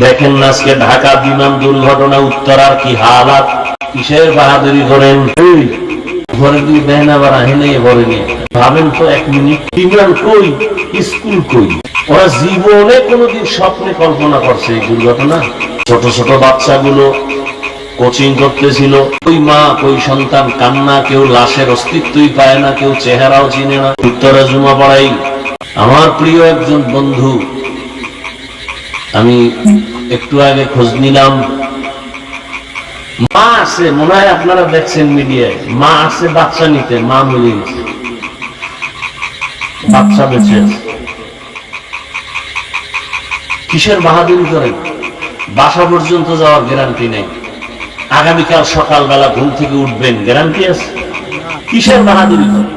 দেখেন না আজকে ঢাকা বিমান দুর্ঘটনা উত্তরার কি হালাত? কিসের বাহাদুরি করেন ঘরে দেন আবার আহেনে ঘরে নিয়ে ভাবেন তো এক মিনিট, বিমান কই? স্কুল কই? ওরা জীবনে কোনোদিন স্বপ্নে কল্পনা করছে এই দুর্ঘটনা। ছোট ছোট বাচ্চাগুলো কোচিং করতেছিল। ওই মা, ওই সন্তান কান্না, কেউ লাশের অস্তিত্বই পায় না, কেউ চেহারাও চিনে না। উত্তরা জুমা পড়াই। আমার প্রিয় একজন বন্ধু আমি একটু আগে খোঁজ নিলাম। মা আছে, মনে হয় আপনারা দেখছেন মিডিয়ায়। মা আছে, বাচ্চা নিতে, মা মরে গেছে। বাচ্চা বেঁচে কিসের বাহাদুরি করেন? বাসা পর্যন্ত যাওয়ার গ্যারান্টি নেই। আগামীকাল সকালবেলা ঘুম থেকে উঠবেন গ্যারান্টি আছে? কিসের বাহাদুরি করেন?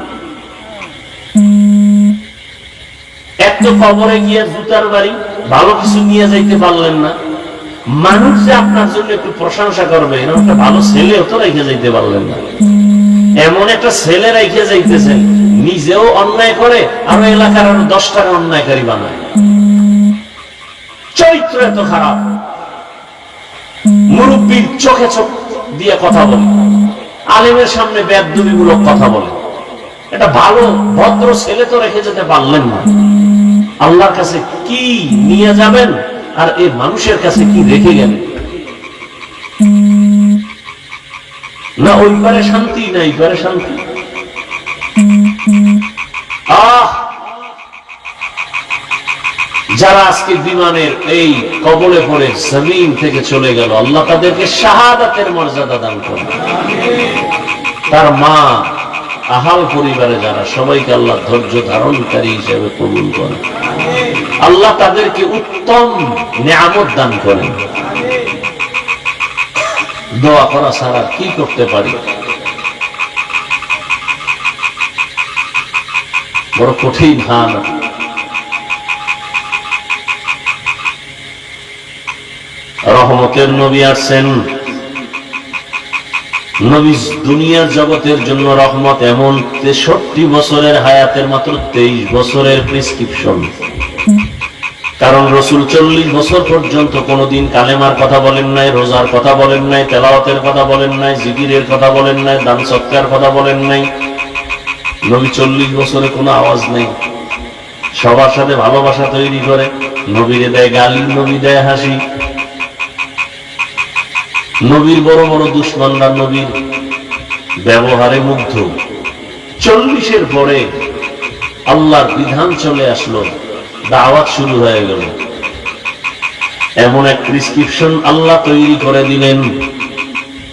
এত কবরে গিয়ে জুতার বাড়ি ভালো কিছু নিয়ে যাইতে পারলেন না। মানুষ যে আপনার জন্য একটু প্রশংসা করবে, এরকম একটা ভালো ছেলেও তো রেখে যাইতে পারলেন না। এমন একটা ছেলে রেখে যাইতেছেন, নিজেও অন্যায় করে, আর এলাকার আরও দশ টাকা অন্যায়কারী বানায়। চরিত্র এত খারাপ। মুরব্বীর চোখে চোখ দিয়ে কথা বলে। আলেমের সামনে বেদবিমূলক কথা বলে। এটা ভালো, ভদ্র ছেলে তো রেখে যেতে পারলেন না। আল্লাহর কাছে কি নিয়ে যাবেন আর এই মানুষের কাছে কি রেখে গেলেন? না, ওই পারে শান্তি, না এই পারে শান্তি। যারা আজকে বিমানের এই কবলে পড়ে জমিন থেকে চলে গেল, আল্লাহ তাদেরকে শাহাদাতের মর্যাদা দান করে তার মা আহাল পরিবারে যারা, সবাইকে আল্লাহ ধৈর্য ধারণকারী হিসেবে কবুল করে আল্লাহ তাদেরকে উত্তম নিয়ামত দান করেন। দোয়া করা ছাড়া কি করতে পারি? বড় কঠিন হান রহমতের নবী আসছেন। নবী দুনিয়ার জগতের জন্য রহমত এমন তেষট্টি বছরের হায়াতের মাত্র তেইশ বছরের প্রেসক্রিপশন কারণ রসুল চল্লিশ বছর পর্যন্ত কোনোদিন কালেমার কথা বলেন নাই, রোজার কথা বলেন নাই, তেলাওয়াতের কথা বলেন নাই, জিকিরের কথা বলেন নাই, দান সৎকার কথা বলেন নাই। নবী চল্লিশ বছরে কোনো আওয়াজ নেই। সবার সাথে ভালোবাসা তৈরি করে, নবীরে দেয় গালি, নবী দেয় হাসি। নবীর বড় বড় দুশ্মনরা নবীর? ব্যবহারে মুগ্ধ। চল্লিশের পরে আল্লাহর বিধান চলে আসলো, দাওয়াত শুরু হয়ে গেল। এমন এক প্রিসক্রিপশন আল্লাহ তৈরি করে দিলেন।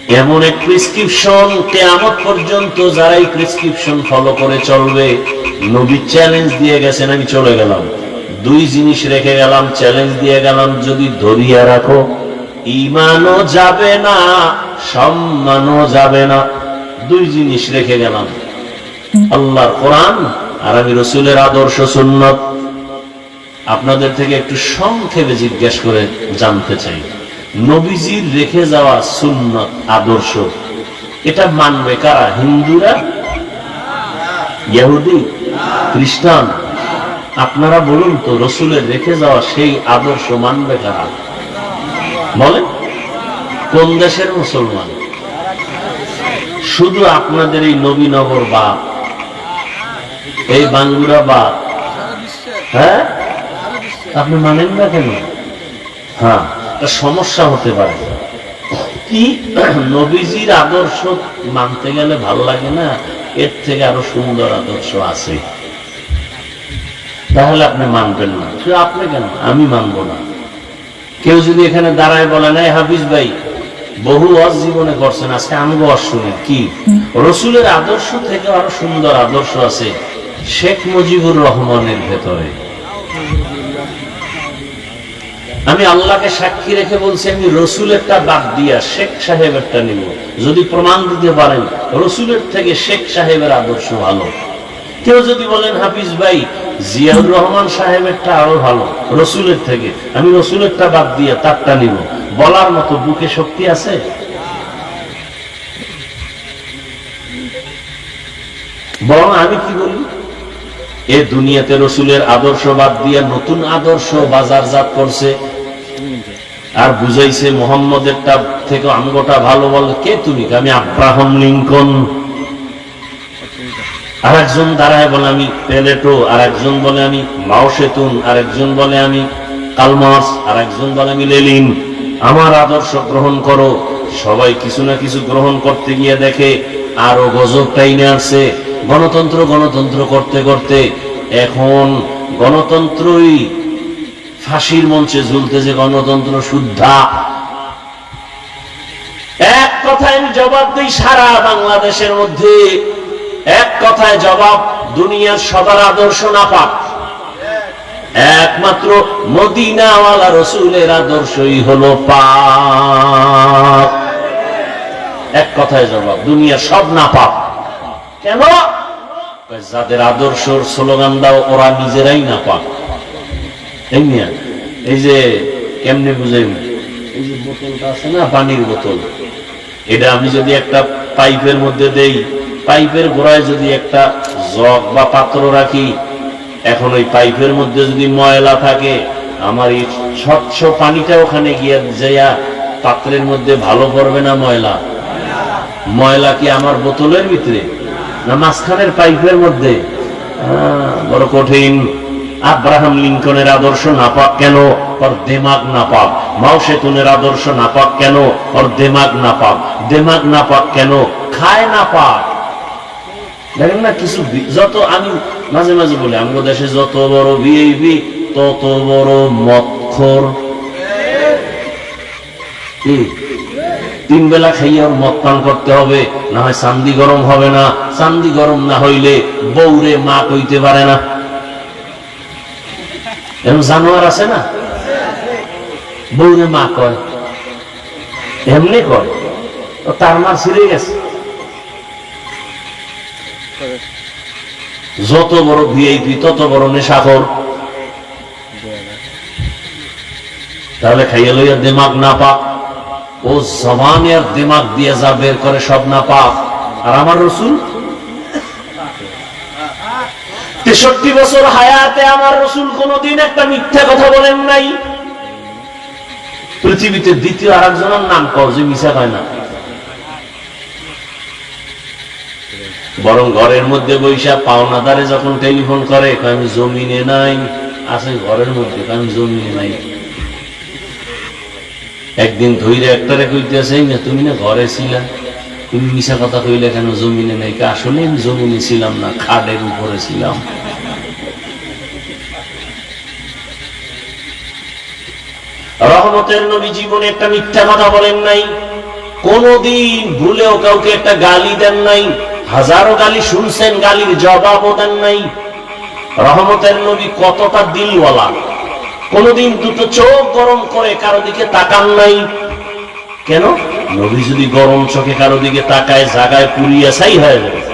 এমন এক প্রিসক্রিপশন কেয়ামত পর্যন্ত যারা এই প্রিসক্রিপশন ফলো করে চলবে, নবী চ্যালেঞ্জ দিয়ে গেছেন, আমি চলে গেলাম। দুই জিনিস রেখে গেলাম চ্যালেঞ্জ দিয়ে গেলাম, যদি ধরিয়া রাখো। ইমানও যাবে না, সম্মানও যাবে না। দুই জিনিস রেখে গেলাম। আল্লাহর কোরআন আর আমি রসুলের আদর্শ সুন্নত। আপনাদের থেকে একটু সংক্ষেপে জিজ্ঞেস করে জানতে চাই। নবীজির রেখে যাওয়া সুন্নত, আদর্শ, এটা মানবে কারা? হিন্দুরা? ইহুদি খ্রিস্টান? আপনারা বলুন তো, রসুলের রেখে যাওয়া সেই আদর্শ মানবে কারা? বলেন, কোন দেশের মুসলমান? শুধু আপনাদের এই নবীনগর বাপ, এই বাঙ্গুরা বা হ্যাঁ? আপনি মানেন না কেন? হ্যাঁ সমস্যা হতে পারে। কি? নবীজির আদর্শ মানতে গেলে ভালো লাগে না? এর থেকে আরও সুন্দর আদর্শ আছে। তাহলে আপনি মানবেন না। আপনি কেন? আমি মানবো না। কেউ যদি এখানে দাঁড়ায় বলে নাই হাফিজ ভাই, বহু ওয়াজ জীবনে করছেন, আজকে আমগো ওয়াজ শুনি কি? রসুলের আদর্শ থেকে আরও সুন্দর আদর্শ আছে শেখ মুজিবুর রহমানের ভেতরে। আমি আল্লাহকে সাক্ষী রেখে বলছি, আমি রসুলেরটা বাদ দিয়া শেখ সাহেবেরটা নিব। যদি প্রমাণ দিতে পারেন, রসুলের থেকে শেখ সাহেবের আদর্শ ভালো। কেউ যদি বলেন, হাফিজ ভাই জিয়াউর রহমান সাহেবেরটা আরও ভালো, রসুলের থেকে। আমি রসুলেরটা বাদ দিয়ে তারটা নিব। বলার মতো বুকে শক্তি আছে? বরং আমি কি বলি? এ দুনিয়াতে রসুলের আদর্শ বাদ দিয়ে নতুন আদর্শ বাজারজাত করছে। আর বুঝাইছে মোহাম্মদেরটা থেকে আমগোটা ভালো বল, কে তুমি? আমি আব্রাহাম লিঙ্কন। আর একজন দাঁড়ায় বলে আমি পেলেটো আর একজন বলে আমি মাও সেতুন আর একজন বলে আমি কালমাস আর একজন বলে আমি লেলিন। আমার আদর্শ গ্রহণ করো। সবাই কিছু না কিছু গ্রহণ করতে গিয়ে দেখে, আরও গজব টাইনে আসছে গণতন্ত্র গণতন্ত্র করতে করতে এখন গণতন্ত্রই ফাঁসির মঞ্চে ঝুলতে যে গণতন্ত্র শুদ্ধা। এক কথায় আমি জবাব দিই, সারা বাংলাদেশের মধ্যে এক কথায় জবাব, দুনিয়ার সবার আদর্শ না পাক একমাত্র মদিনাওয়ালা রসুলের আদর্শই হলো পাক। এক কথায় জবাব, দুনিয়ার সব না পাক কেন যাদের আদর্শর স্লোগান দাও, ওরা নিজেরাই না পাক এই এই যে কেমনে বুঝাই এই যে বোতলটা আছে না, পানির বোতল, এটা আমি যদি একটা পাইপের মধ্যে দেই পাইপের গোড়ায় যদি একটা জগ বা পাত্র রাখি, এখন ওই পাইপের মধ্যে যদি ময়লা থাকে, আমার এই স্বচ্ছ পানিটা ওখানে গিয়ে যাইয়া পাত্রের মধ্যে ভালো পড়বে না ময়লা? ময়লা কি আমার বোতলের ভিতরে? না মাঝখানের পাইপের মধ্যে? বড় কঠিন। আব্রাহাম লিঙ্কনের আদর্শ নাপাক কেন? ওর দেমাগ না পাক মাও সেতুনের আদর্শ নাপাক কেন? ওর দেমাগ না পাক দেমাগ নাপাক কেন? খায় নাপাক। দেখেন না, কিছু যত আমি মাঝে মাঝে বলি, আমাদের দেশে যত বড় ভিআইপি তত বড় মৎখর। তিন বেলা মদ পান করতে হবে, না হয় চান্দি গরম হবে না, চান্দি গরম না হইলে বৌরে মা কইতে পারে না। এরকম জানোয়ার আছে না? বৌরে মা কয়। এমনি কয়। তার মা ছিঁড়ে গেছে। যত বড় ভিআইপি তত বড় নেশাখর। তাহলে খাইয়ে লইয়া দিমাগ না পাক। ও জবানের দিমাগ দিয়ে যা বের করে সব না পাক। আর আমার রসুল? তেষট্টি বছর হায়াতে আমার রসুল কোনদিন একটা মিথ্যা কথা বলেন নাই। পৃথিবীতে দ্বিতীয় আর একজনের নাম কর যে মিশা হয় না। বরং ঘরের মধ্যে বৈশা পাওনাদারে যখন টেলিফোন করে আমি জমিনে নাই। আছে ঘরের মধ্যে আমি জমিনে নাই। একদিন ধৈরে একটারে কইতেছে "এই না তুমি না ঘরে ছিলা? তুমি মিশা কথা কইলে কেন জমিনে নাই? আসলে আমি জমিনে ছিলাম না, খাটের উপরে ছিলাম। রহমতের নবী জীবনে একটা মিথ্যা কথা বলেন নাই। কোনদিন ভুলেও কাউকে একটা গালি দেন নাই। হাজারো গালি শুনছেন, গালির জবাবও দেন নাই। রহমতের নবী কতটা দিলওয়ালা। কোনদিন দুটো চোখ গরম করে কারও দিকে তাকান নাই। কেন? নবী যদি গরম চোখে কারও দিকে তাকায়, জাগায় পুরিয়া সাই হয়ে যাবে।